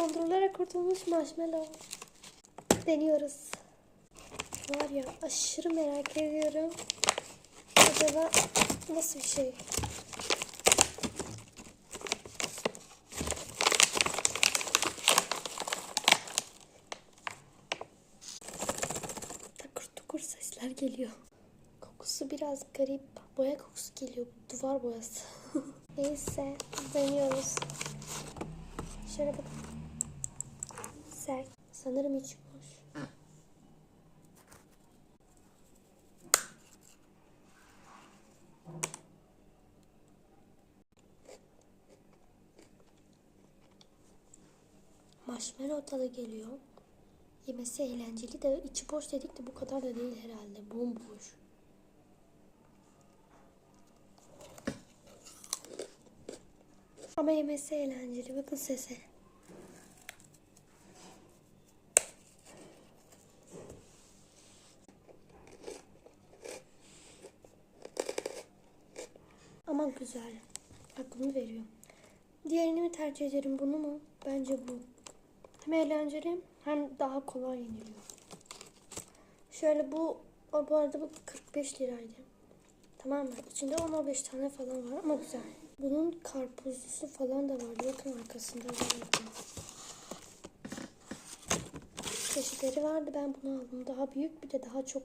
Dondurularak kurtulmuş marshmallow. Deniyoruz. Var ya aşırı merak ediyorum. Acaba nasıl bir şey? Takır tukur sesler geliyor. Kokusu biraz garip. Boya kokusu geliyor. Duvar boyası. Neyse deniyoruz. Şöyle bakın. Sert. Sanırım içi boş. Marshmallow tadı geliyor. Yemesi eğlenceli de içi boş dedik de bu kadar da değil herhalde. Bomboş. Ama yemesi eğlenceli. Bakın sese. Ama güzel. Aklımı veriyor. Diğerini mi tercih ederim bunu mu? Bence bu. Hem eğlenceli hem daha kolay yeniliyor. Şöyle bu bu arada bu 45 liraydı. Tamam mı? İçinde 10-15 tane falan var ama güzel. Bunun karpuzlusu falan da vardı. Bakın arkasında vardı. Çeşitleri vardı. Ben bunu aldım. Daha büyük bir de daha çok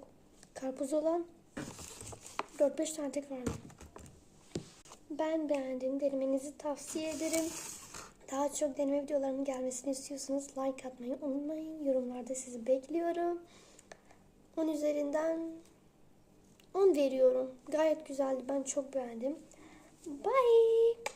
karpuz olan 4-5 tane tek vardı. Ben beğendim. Denemenizi tavsiye ederim. Daha çok deneme videolarının gelmesini istiyorsanız like atmayı unutmayın. Yorumlarda sizi bekliyorum. 10 üzerinden 10 veriyorum. Gayet güzeldi. Ben çok beğendim. Bye.